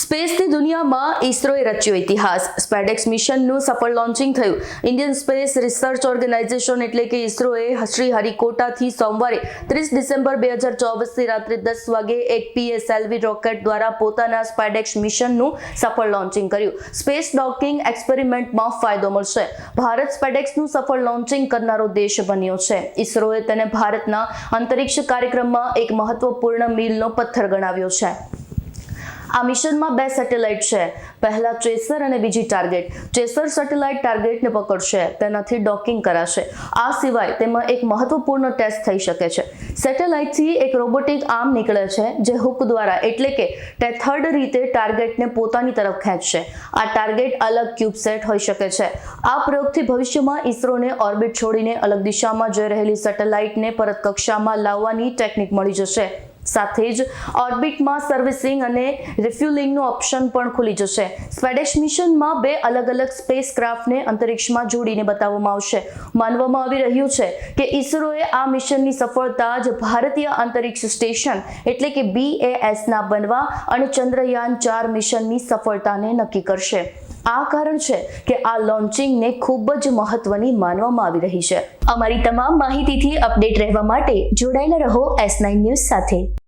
સ્પેસની દુનિયામાં ઇસરોએ રચ્યો ઇતિહાસ. સ્પેડેક્સ મિશનનું સફળ લોન્ચિંગ થયું. ઇન્ડિયન સ્પેસ રિસર્ચ ઓર્ગેનાઇઝેશન એટલે કે ઇસરોએ શ્રી હરિકોટાથી સોમવારે ત્રીસ ડિસેમ્બર બે હજાર ચોવીસથી રાત્રે દસ વાગે એક પીએસએલવી રોકેટ દ્વારા પોતાના સ્પેડેક્સ મિશનનું સફળ લોન્ચિંગ કર્યું. સ્પેસ ડોકિંગ એક્સપેરિમેન્ટમાં ફાયદો મળશે. ભારત સ્પેડેક્સનું સફળ લોન્ચિંગ કરનારો દેશ બન્યો છે. ઇસરોએ તેને ભારતના અંતરિક્ષ કાર્યક્રમમાં એક મહત્વપૂર્ણ મીલનો પથ્થર ગણાવ્યો છે. આ મિશનમાં બે સેટેલાઇટ છે. પહેલા ચેસર અને બીજી ટાર્ગેટ. ચેસર સેટેલાઇટ ટાર્ગેટને પકડશે. તેનાથી ડોકિંગ કરાશે. આ સિવાય તેમાં એક મહત્વપૂર્ણ ટેસ્ટ થઈ શકે છે. સેટેલાઇટથી એક રોબોટિક આર્મ નીકળે છે, જે હુક દ્વારા એટલે કે ટેથર્ડ રીતે ટાર્ગેટને પોતાની તરફ ખેંચશે. આ ટાર્ગેટ અલગ ક્યુબસેટ હોઈ શકે છે. આ પ્રયોગથી ભવિષ્યમાં ઇસરોને ઓર્બિટ છોડીને અલગ દિશામાં જઈ રહેલી સેટેલાઇટને પરત કક્ષામાં લાવવાની ટેકનિક મળી જશે. સાથે જ ઓર્બિટમાં સર્વિસિંગ અને રિફ્યુલિંગનું ઓપ્શન પણ ખુલી જશે. સ્વેડેશ મિશનમાં બે અલગ અલગ સ્પેસ ક્રાફ્ટને અંતરિક્ષમાં જોડીને બતાવવામાં આવશે. માનવામાં આવી રહ્યું છે કે ઇસરોએ આ મિશનની સફળતા જ ભારતીય અંતરિક્ષ સ્ટેશન એટલે કે બીએએસના બનવા અને ચંદ્રયાન ચાર મિશનની સફળતાને નક્કી કરશે. આ કારણ છે કે આ લોન્ચિંગને ખૂબ જ મહત્વની માનવામાં આવી રહી છે. અમારી તમામ માહિતીથી અપડેટ રહેવા માટે જોડાયેલા રહો એસ નાઇન ન્યૂઝ સાથે.